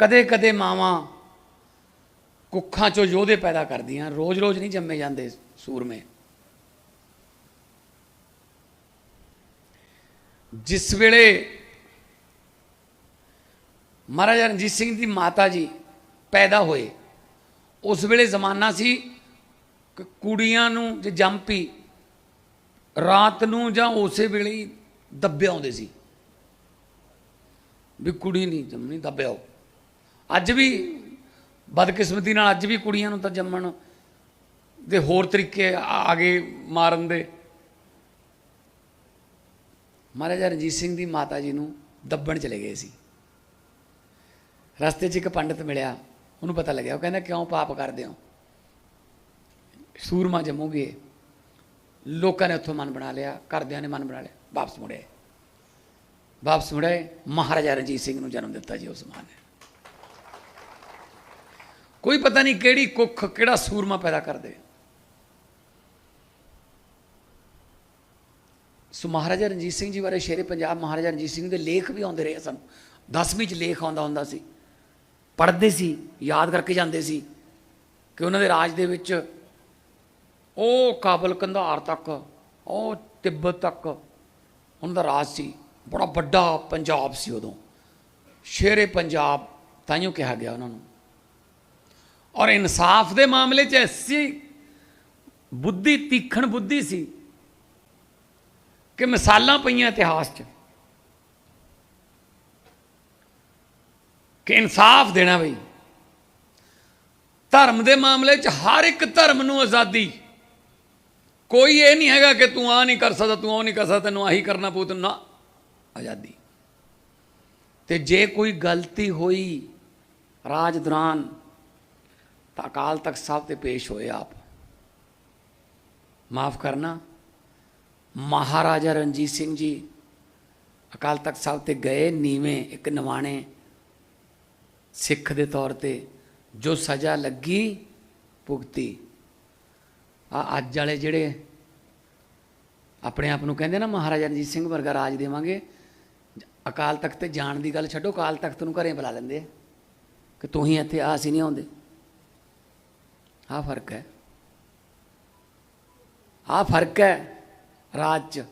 ਕਦੇ ਕਦੇ ਮਾਵਾਂ ਕੁੱਖਾਂ ਚੋਂ ਯੋਧੇ ਪੈਦਾ ਕਰਦੀਆਂ, ਰੋਜ਼-ਰੋਜ਼ ਨਹੀਂ ਜੰਮੇ ਜਾਂਦੇ ਸੂਰਮੇ। ਜਿਸ ਵੇਲੇ ਮਹਾਰਾਜਾ ਰਣਜੀਤ ਸਿੰਘ ਦੀ ਮਾਤਾ ਜੀ ਪੈਦਾ ਹੋਏ, ਉਸ ਵੇਲੇ ਜ਼ਮਾਨਾ ਸੀ ਕਿ ਕੁੜੀਆਂ ਨੂੰ ਜੇ ਜੰਮ ਪਈ, ਰਾਤ ਨੂੰ ਜਾਂ ਉਸੇ ਵੇਲੇ ਹੀ ਦੱਬੇ ਆਉਂਦੇ ਸੀ। ਵੀ ਕੁੜੀ ਨਹੀਂ ਜੰਮਣੀ ਦੱਬਿਆਓ ਅੱਜ ਵੀ ਬਦਕਿਸਮਤੀ ਨਾਲ ਅੱਜ ਵੀ ਕੁੜੀਆਂ ਨੂੰ ਤਾਂ ਜੰਮਣ ਦੇ ਹੋਰ ਤਰੀਕੇ ਆ ਗਏ ਮਾਰਨ ਦੇ। ਮਹਾਰਾਜਾ ਰਣਜੀਤ ਸਿੰਘ ਦੀ ਮਾਤਾ ਜੀ ਨੂੰ ਦੱਬਣ ਚਲੇ ਗਏ ਸੀ। ਰਸਤੇ 'ਚ ਇੱਕ ਪੰਡਤ ਮਿਲਿਆ, ਉਹਨੂੰ ਪਤਾ ਲੱਗਿਆ, ਉਹ ਕਹਿੰਦਾ, ਕਿਉਂ ਪਾਪ ਕਰਦੇ ਹੋ? ਸੂਰਮਾ ਜੰਮੋਗੇ। ਲੋਕਾਂ ਨੇ ਉੱਥੋਂ ਮਨ ਬਣਾ ਲਿਆ, ਘਰਦਿਆਂ ਨੇ ਮਨ ਬਣਾ ਲਿਆ, ਵਾਪਸ ਮੁੜੇ। ਵਾਪਸ ਮੁੜੇ, ਮਹਾਰਾਜਾ ਰਣਜੀਤ ਸਿੰਘ ਨੂੰ ਜਨਮ ਦਿੱਤਾ ਜੀ ਉਸ ਮਾਂ ਨੇ ਕੋਈ ਪਤਾ ਨਹੀਂ ਕਿਹੜੀ ਕੁੱਖ ਕਿਹੜਾ ਸੂਰਮਾ ਪੈਦਾ ਕਰਦੇ ਸੋ ਮਹਾਰਾਜਾ ਰਣਜੀਤ ਸਿੰਘ ਜੀ ਬਾਰੇ ਸ਼ੇਰੇ ਪੰਜਾਬ ਮਹਾਰਾਜਾ ਰਣਜੀਤ ਸਿੰਘ ਦੇ ਲੇਖ ਵੀ ਆਉਂਦੇ ਰਹੇ ਸਨ। 10ਵੀਂ ਚ ਲੇਖ ਆਉਂਦਾ ਹੁੰਦਾ ਸੀ। ਪੜ੍ਹਦੇ ਸੀ, ਯਾਦ ਕਰਕੇ ਜਾਂਦੇ ਸੀ ਕਿ ਉਹਨਾਂ ਦੇ ਰਾਜ ਦੇ ਵਿੱਚ ਉਹ ਕਾਬਲ ਕੰਧਾਰ ਤੱਕ, ਉਹ ਤਿੱਬਤ ਤੱਕ ਉਹਨਾਂ ਦਾ ਰਾਜ ਸੀ। ਬੜਾ ਵੱਡਾ ਪੰਜਾਬ ਸੀ ਉਦੋਂ। ਸ਼ੇਰੇ ਪੰਜਾਬ ਤਾਈਓ ਕਿਹਾ ਗਿਆ ਉਹਨਾਂ ਨੂੰ। ਔਰ ਇਨਸਾਫ ਦੇ ਮਾਮਲੇ 'ਚ ਐਸੀ ਬੁੱਧੀ, ਤੀਖਣ ਬੁੱਧੀ ਸੀ ਕਿ ਮਿਸਾਲਾਂ ਪਈਆਂ ਇਤਿਹਾਸ 'ਚ ਕਿ ਇਨਸਾਫ ਦੇਣਾ ਬਈ। ਧਰਮ ਦੇ ਮਾਮਲੇ 'ਚ ਹਰ ਇੱਕ ਧਰਮ ਨੂੰ ਆਜ਼ਾਦੀ। ਕੋਈ ਇਹ ਨਹੀਂ ਹੈਗਾ ਕਿ ਤੂੰ ਆ ਨਹੀਂ ਕਰ ਸਕਦਾ, ਤੂੰ ਉਹ ਨਹੀਂ ਕਰ ਸਕਦਾ, ਤੈਨੂੰ ਆਹੀ ਕਰਨਾ ਪਊ, ਤੈਨੂੰ ਨਾ। ਆਜ਼ਾਦੀ। ਤੇ ਜੇ ਕੋਈ ਗਲਤੀ ਹੋਈ ਰਾਜ ਦੌਰਾਨ ਤਾਂ ਅਕਾਲ ਤਖਤ ਸਾਹਿਬ ਤੇ ਪੇਸ਼ ਹੋਏ ਆਪ। ਮਾਫ ਕਰਨਾ। ਮਹਾਰਾਜਾ ਰਣਜੀਤ ਸਿੰਘ ਜੀ ਅਕਾਲ ਤਖਤ ਸਾਹਿਬ ਤੇ ਗਏ ਨੀਵੇਂ ਇੱਕ ਨਿਵਾਣੇ ਸਿੱਖ ਦੇ ਤੌਰ ਤੇ, ਜੋ ਸਜ਼ਾ ਲੱਗੀ ਭੁਗਤੀ। ਆ ਅੱਜ ਵਾਲੇ ਜਿਹੜੇ ਆਪਣੇ ਆਪ ਨੂੰ ਕਹਿੰਦੇ ਨਾ ਮਹਾਰਾਜਾ ਰਣਜੀਤ ਸਿੰਘ ਵਰਗਾ ਰਾਜ ਦੇਵਾਂਗੇ, ਅਕਾਲ ਤਖਤ ਤੇ ਜਾਣ ਦੀ ਗੱਲ ਛੱਡੋ, ਅਕਾਲ ਤਖਤ ਨੂੰ ਘਰੇ ਬੁਲਾ ਲੈਂਦੇ ਕਿ ਤੂੰ ਹੀ ਇੱਥੇ ਆ, ਅਸੀਂ ਨਹੀਂ ਆਉਂਦੇ। ਆ ਫ਼ਰਕ ਹੈ। ਆ ਫ਼ਰਕ ਹੈ ਰਾਜ 'ਚ।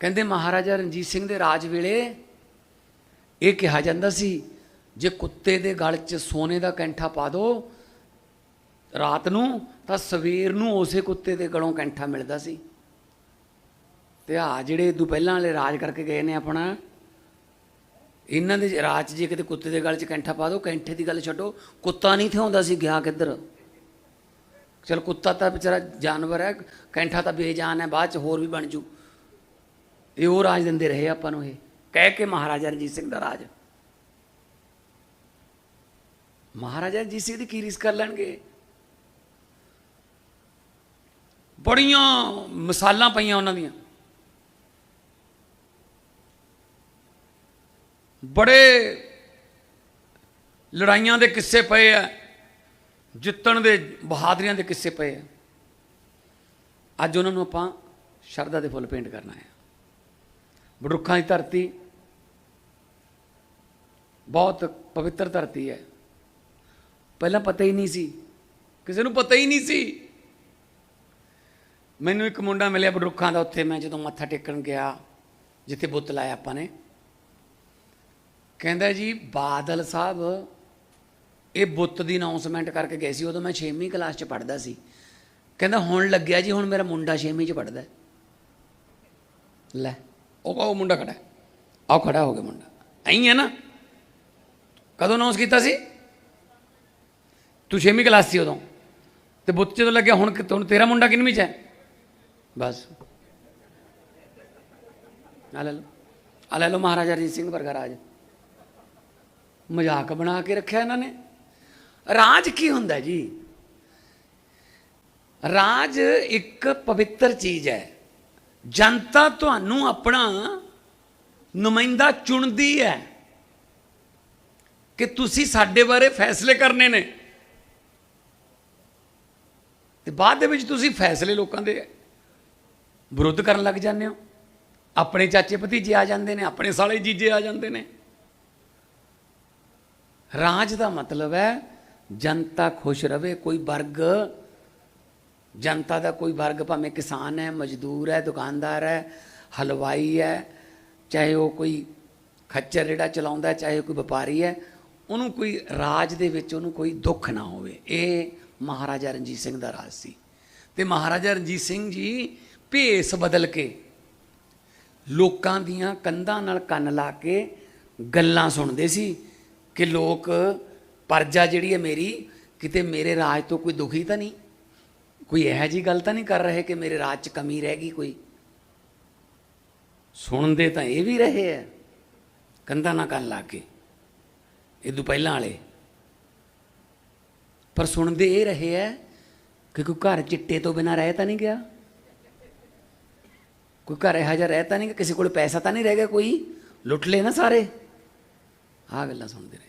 ਕਹਿੰਦੇ ਮਹਾਰਾਜਾ ਰਣਜੀਤ ਸਿੰਘ ਦੇ ਰਾਜ ਵੇਲੇ ਇਹ ਕਿਹਾ ਜਾਂਦਾ ਸੀ, ਜੇ ਕੁੱਤੇ ਦੇ ਗਲ 'ਚ ਸੋਨੇ ਦਾ ਕੈਂਠਾ ਪਾ ਦੋ ਰਾਤ ਨੂੰ, ਤਾਂ ਸਵੇਰ ਨੂੰ ਉਸੇ ਕੁੱਤੇ ਦੇ ਗਲੋਂ ਕੈਂਠਾ ਮਿਲਦਾ ਸੀ। ਤੇ ਆ ਜਿਹੜੇ ਦੂ ਪਹਿਲਾਂ ਵਾਲੇ ਰਾਜ ਕਰਕੇ ਗਏ ਨੇ ਆਪਣਾ ਇਹਨਾਂ ਦੇ ਰਾਜ 'ਚ ਜੇ ਕਿਤੇ ਕੁੱਤੇ ਦੇ ਗਲ 'ਚ ਕੈਂਠਾ ਪਾ ਦੋ, ਕੈਂਠੇ ਦੀ ਗੱਲ ਛੱਡੋ, ਕੁੱਤਾ ਨਹੀਂ ਥਿਆਉਂਦਾ ਸੀ ਗਿਆ ਕਿੱਧਰ? ਚਲ ਕੁੱਤਾ ਤਾਂ ਵਿਚਾਰਾ ਜਾਨਵਰ ਹੈ, ਕੈਂਠਾ ਤਾਂ ਬੇਜਾਨ ਹੈ, ਬਾਅਦ 'ਚ ਹੋਰ ਵੀ ਬਣ ਜੂ। ਇਹ ਉਹ ਰਾਜ ਦਿੰਦੇ ਰਹੇ ਆਪਾਂ ਨੂੰ ਇਹ। ਕਹਿ ਕੇ ਮਹਾਰਾਜਾ ਰਣਜੀਤ ਸਿੰਘ ਦਾ ਰਾਜ। ਮਹਾਰਾਜਾ ਰਣਜੀਤ ਸਿੰਘ ਦੀ ਕੀ ਰੀਸ ਕਰ ਲੈਣਗੇ? ਬੜੀਆਂ ਮਿਸਾਲਾਂ ਪਈਆਂ ਉਹਨਾਂ ਦੀਆਂ। ਬੜੇ ਲੜਾਈਆਂ ਦੇ ਕਿੱਸੇ ਪਏ ਆ, ਜਿੱਤਣ ਦੇ ਬਹਾਦਰੀਆਂ ਦੇ ਕਿੱਸੇ ਪਏ ਆ। ਅੱਜ ਉਹਨਾਂ ਨੂੰ ਆਪਾਂ ਸ਼ਰਧਾ ਦੇ ਫੁੱਲ ਪੇਂਟ ਕਰਨਾ ਹੈ ਬੜੁੱਖਾਂ ਦੀ ਧਰਤੀ ਬਹੁਤ ਪਵਿੱਤਰ ਧਰਤੀ ਹੈ। ਪਹਿਲਾਂ ਪਤਾ ਹੀ ਨਹੀਂ ਸੀ, ਕਿਸੇ ਨੂੰ ਪਤਾ ਹੀ ਨਹੀਂ ਸੀ। ਮੈਨੂੰ ਇੱਕ ਮੁੰਡਾ ਮਿਲਿਆ ਬੜੁੱਖਾਂ ਦਾ ਉੱਥੇ, ਮੈਂ ਜਦੋਂ ਮੱਥਾ ਟੇਕਣ ਗਿਆ, ਜਿੱਥੇ ਬੁੱਤ ਲਾਇਆ ਆਪਾਂ ਨੇ। ਕਹਿੰਦਾ ਜੀ, ਬਾਦਲ ਸਾਹਿਬ, ਇਹ ਬੁੱਤ ਦੀ ਅਨਾਉਂਸਮੈਂਟ ਕਰਕੇ ਗਏ ਸੀ, ਉਦੋਂ ਮੈਂ 6ਵੀਂ ਕਲਾਸ 'ਚ ਪੜ੍ਹਦਾ ਸੀ। ਕਹਿੰਦਾ, ਹੁਣ ਲੱਗਿਆ ਜੀ, ਹੁਣ ਮੇਰਾ ਮੁੰਡਾ 6ਵੀਂ 'ਚ ਪੜ੍ਹਦਾ ਲੈ, ਉਹ ਉਹ ਮੁੰਡਾ ਖੜਾ ਹੈ। ਆਓ ਖੜਾ ਹੋ ਗਿਆ ਮੁੰਡਾ। ਐਂ ਹੈ ਨਾ? ਕਦੋਂ ਅਨਾਉਂਸ ਕੀਤਾ ਸੀ? ਤੂੰ 6ਵੀਂ ਕਲਾਸ ਸੀ ਉਦੋਂ। ਤੇ ਬੁੱਤ ਜਦੋਂ ਲੱਗਿਆ, ਹੁਣ ਹੁਣ ਤੇਰਾ ਮੁੰਡਾ ਕਿੰਨਵੀਂ 'ਚ ਹੈ? ਬਸ। ਆ ਲੈ ਲਓ। ਆ ਲੈ ਲਓ ਮਹਾਰਾਜਾ ਰਣਜੀਤ ਸਿੰਘ ਵਰਗਾ ਰਾਜ। ਮਜ਼ਾਕ ਬਣਾ ਕੇ ਰੱਖਿਆ ਇਹਨਾਂ ਨੇ। ਰਾਜ ਕੀ ਹੁੰਦਾ ਜੀ? ਰਾਜ ਇੱਕ ਪਵਿੱਤਰ ਚੀਜ਼ ਹੈ। ਜਨਤਾ ਤੁਹਾਨੂੰ ਆਪਣਾ ਨੁਮਾਇੰਦਾ ਚੁਣਦੀ ਹੈ ਕਿ ਤੁਸੀਂ ਸਾਡੇ ਬਾਰੇ ਫੈਸਲੇ ਕਰਨੇ ਨੇ। ਤੇ ਬਾਅਦ ਦੇ ਵਿੱਚ ਤੁਸੀਂ ਫੈਸਲੇ ਲੋਕਾਂ ਦੇ ਵਿਰੁੱਧ ਕਰਨ ਲੱਗ ਜਾਂਦੇ ਹੋ। ਆਪਣੇ ਚਾਚੇ ਭਤੀਜੇ ਆ ਜਾਂਦੇ ਨੇ, ਆਪਣੇ ਸਾਲੇ ਜੀਜੇ ਆ ਜਾਂਦੇ ਨੇ। ਰਾਜ ਦਾ ਮਤਲਬ ਹੈ ਜਨਤਾ ਖੁਸ਼ ਰਵੇ, ਕੋਈ ਵਰਗ, ਜਨਤਾ ਦਾ ਕੋਈ ਵਰਗ ਭਾਵੇਂ ਕਿਸਾਨ ਹੈ, ਮਜ਼ਦੂਰ ਹੈ, ਦੁਕਾਨਦਾਰ ਹੈ, ਹਲਵਾਈ ਹੈ, ਚਾਹੇ ਉਹ ਕੋਈ ਖੱਚਰ ਜਿਹੜਾ ਚਲਾਉਂਦਾ ਚਾਹੇ ਕੋਈ ਵਪਾਰੀ ਹੈ, ਉਹਨੂੰ ਕੋਈ ਰਾਜ ਦੇ ਵਿੱਚ ਉਹਨੂੰ ਕੋਈ ਦੁੱਖ ਨਾ ਹੋਵੇ। ਇਹ ਮਹਾਰਾਜਾ ਰਣਜੀਤ ਸਿੰਘ ਦਾ ਰਾਜ ਸੀ। ਤੇ ਮਹਾਰਾਜਾ ਰਣਜੀਤ ਸਿੰਘ ਜੀ ਭੇਸ ਬਦਲ ਕੇ ਲੋਕਾਂ ਦੀਆਂ ਕੰਧਾਂ ਨਾਲ ਕੰਨ ਲਾ ਕੇ ਗੱਲਾਂ ਸੁਣਦੇ ਸੀ। ਕਿ ਲੋਕ ਪਰਜਾ ਜਿਹੜੀ ਹੈ ਮੇਰੀ, ਕਿਤੇ ਮੇਰੇ ਰਾਜ ਤੋਂ ਕੋਈ ਦੁਖੀ ਤਾਂ ਨਹੀਂ? ਕੋਈ ਇਹੋ ਜੀ ਗੱਲ ਤਾਂ ਨਹੀਂ ਕਰ ਰਹੇ ਕਿ ਮੇਰੇ ਰਾਜ 'ਚ ਕਮੀ ਰਹਿ ਗਈ ਕੋਈ? ਸੁਣਦੇ ਤਾਂ ਇਹ ਵੀ ਰਹੇ ਹੈ ਕੰਧਾਂ ਨਾਲ ਕੰਨ ਲਾ ਕੇ। ਇਹ ਪਹਿਲਾਂ ਵਾਲੇ। ਪਰ ਸੁਣਦੇ ਇਹ ਰਹੇ ਹੈ ਕਿ ਕੋਈ ਘਰ ਚਿੱਟੇ ਤੋਂ ਬਿਨਾ ਰਹਿ ਤਾਂ ਨਹੀਂ ਗਿਆ? ਕੋਈ ਘਰ ਇਹੋ ਜਿਹਾ ਰਹਿ ਤਾਂ ਨਹੀਂ ਕਿ ਕਿਸੇ ਕੋਲ ਪੈਸਾ ਤਾਂ ਨਹੀਂ ਰਹਿ ਗਿਆ ਕੋਈ? ਲੁੱਟ ਲਏ ਨਾ ਸਾਰੇ? ਆਹ ਗੱਲਾਂ ਸੁਣਦੇ ਰਹੇ।